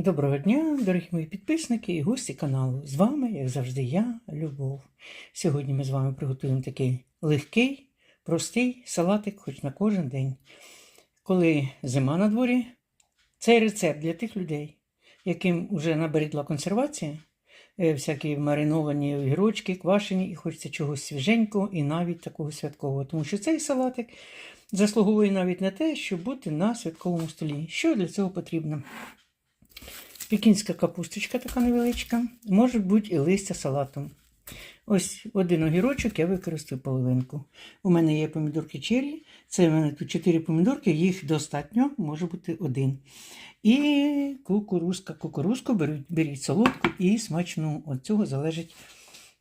Доброго дня, дорогі мої підписники і гості каналу. З вами, як завжди, я, Любов. Сьогодні ми з вами приготуємо такий легкий, простий салатик, хоч на кожен день. Коли зима на дворі, цей рецепт для тих людей, яким вже набридла консервація, е, всякі мариновані огірочки, квашені, і хочеться чогось свіженького і навіть такого святкового. Тому що цей салатик заслуговує навіть на те, щоб бути на святковому столі. Що для цього потрібно? Пекінська капусточка така невеличка, може бути і листя салату. Ось один огірочок я використаю половинку. У мене є помідорки черрі, це в мене тут 4 помідорки, їх достатньо, може бути один. І кукурузка. Кукурузку беріть, беріть солодку і смачну. Від цього залежить,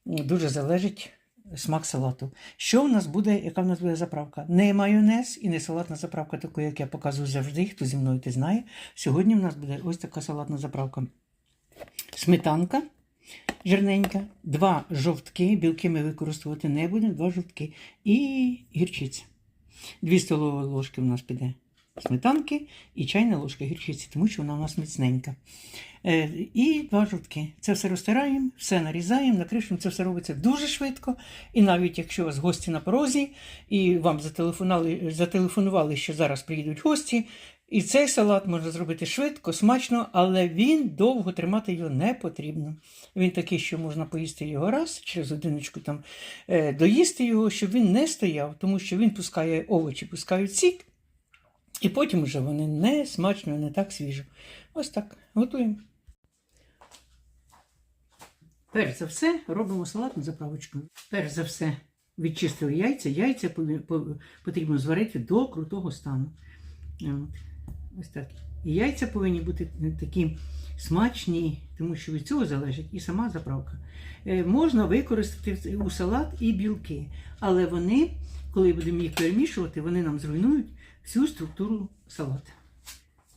дуже залежить смак салату. Що в нас буде, яка в нас буде заправка? Не майонез і не салатна заправка, таку, як я показую завжди, хто зі мною ти знає. Сьогодні в нас буде ось така салатна заправка. Сметанка жирненька, два жовтки, білки ми використовувати не будемо, два жовтки і гірчиця. Дві столові ложки в нас піде сметанки і чайна ложка гірчиці, тому що вона у нас міцненька. Е, і два жовтки. Це все розтираємо, все нарізаємо, накришуємо. Це все робиться дуже швидко. І навіть якщо у вас гості на порозі, і вам зателефонували, зателефонували, що зараз приїдуть гості, і цей салат можна зробити швидко, смачно, але він довго тримати його не потрібно. Він такий, що можна поїсти його раз, через одиночку там е, доїсти його, щоб він не стояв, тому що він пускає овочі, пускають сік, і потім вже вони не смачно, не так свіжо. Ось так готуємо. Перш за все робимо салатну заправочку. Перш за все відчистили яйця. Яйця потрібно зварити до крутого стану. Ось так. І яйця повинні бути такі смачні, тому що від цього залежить і сама заправка. Е, можна використати у салат і білки, але вони, коли будемо їх перемішувати, вони нам зруйнують всю структуру салату.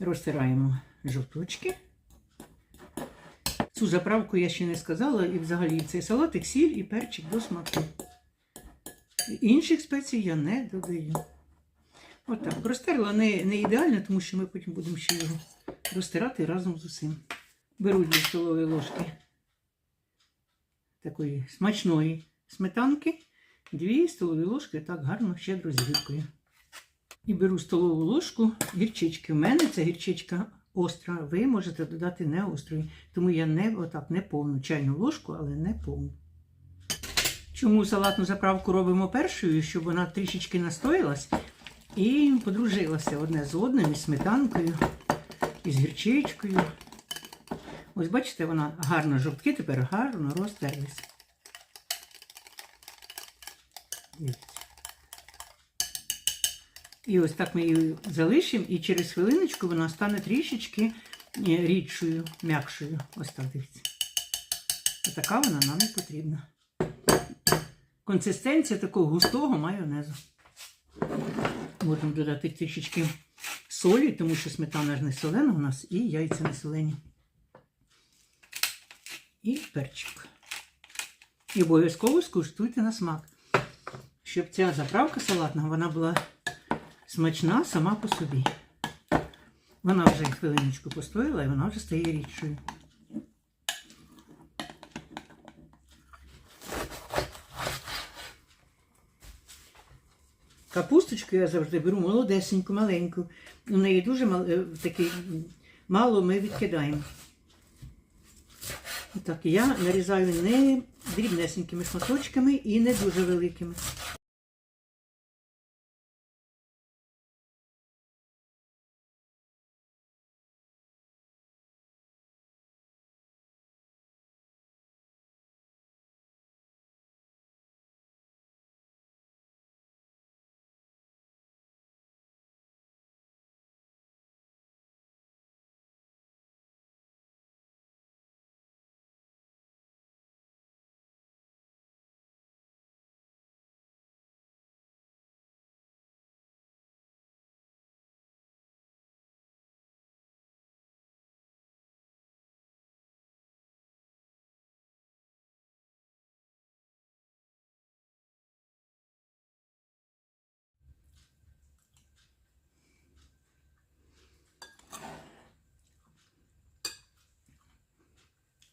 Розтираємо жовточки. Цю заправку я ще не сказала, і взагалі цей салатик, сіль і перчик до смаку. Інших спецій я не додаю. Отак. Розтерла не, не ідеально, тому що ми потім будемо ще його розтирати разом з усім. Беру дві столові ложки такої смачної сметанки, дві столові ложки так гарно щедро згибкою. І беру столову ложку гірчички. У мене ця гірчичка остра. Ви можете додати не острої. Тому я не отак не повну чайну ложку, але не повну. Чому салатну заправку робимо першою, щоб вона трішечки настоїлась і подружилася одне з одним із сметанкою, із гірчичкою. Ось бачите, вона гарно жовтки тепер гарно розтерлися. І ось так ми її залишимо, і через хвилиночку вона стане трішечки е, рідшою, м'якшою. Ось так дивіться. Отака вона нам і потрібна. Консистенція такого густого майонезу. Можемо додати трішечки солі, тому що сметана ж не солена у нас, і яйця не солені. І перчик. І обов'язково скуштуйте на смак, щоб ця заправка салатна вона була смачна сама по собі. Вона вже хвилиночку постояла і вона вже стає рідшою. Капусточку я завжди беру молодесеньку, маленьку. У неї дуже мал, е, такий, мало ми відкидаємо. Так, я нарізаю не дрібнесенькими шматочками і не дуже великими.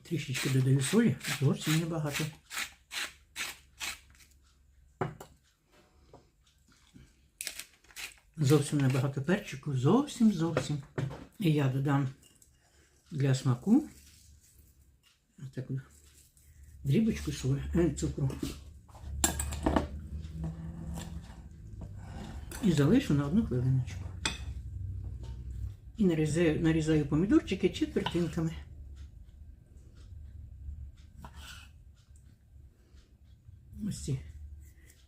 Трішечки додаю солі, зовсім небагато. Зовсім небагато перчику, зовсім зовсім. І я додам для смаку дрібочку солі, е, цукру. І залишу на одну хвилиночку. І нарізаю, нарізаю помідорчики четвертинками. Ось ці,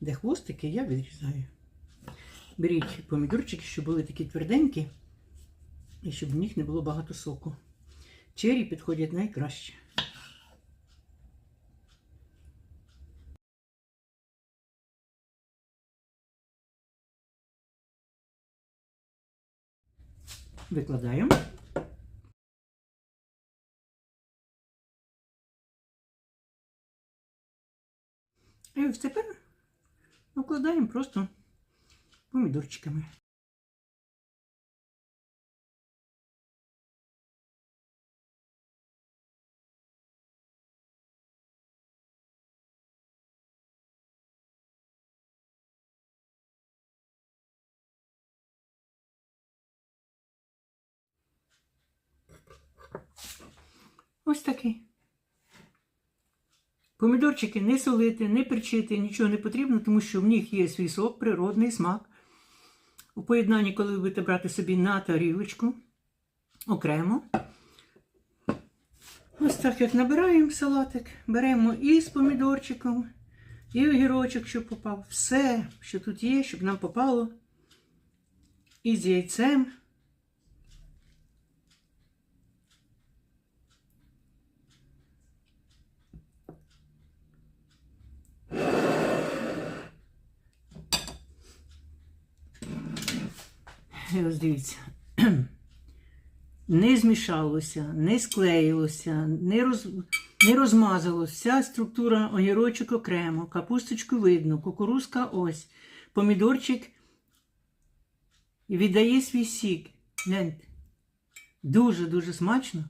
де хвостики, я відрізаю. Беріть помідорчики, щоб були такі тверденькі, і щоб в них не було багато соку. Чері підходять найкраще. Викладаємо. І ось тепер накладаємо просто помідорчиками. Ось такий. Помідорчики не солити, не перчити, нічого не потрібно, тому що в них є свій сок, природний смак. У поєднанні, коли ви будете брати собі на тарілочку окремо. Ось так як набираємо салатик, беремо і з помідорчиком, і огірочок, що попав. Все, що тут є, щоб нам попало. І з яйцем. Ось дивіться. Не змішалося, не склеїлося, не, роз... не розмазалося. Вся структура огірочок окремо, капусточку видно, кукурузка ось, помідорчик віддає свій сік. Дуже-дуже смачно.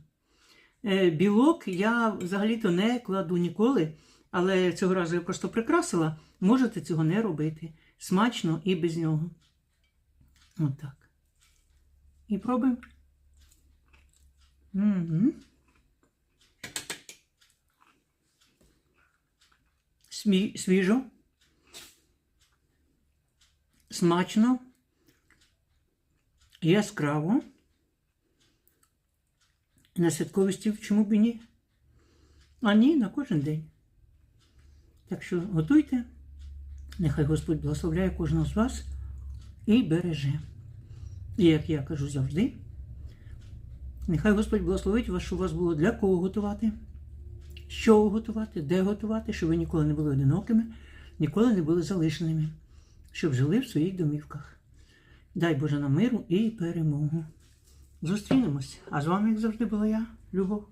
Е, Білок я взагалі-то не кладу ніколи, але цього разу я просто прикрасила. Можете цього не робити. Смачно і без нього. Отак. І пробуємо. Угу. Смі... Свіжо. Смачно. Яскраво. На святковий стіл чому б і ні? А ні, на кожен день. Так що готуйте. Нехай Господь благословляє кожного з вас і береже. І як я кажу завжди, нехай Господь благословить вас, щоб у вас було для кого готувати, що готувати, де готувати, щоб ви ніколи не були одинокими, ніколи не були залишеними, щоб жили в своїх домівках. Дай Боже нам миру і перемогу. Зустрінемось. А з вами, як завжди, була я, Любов.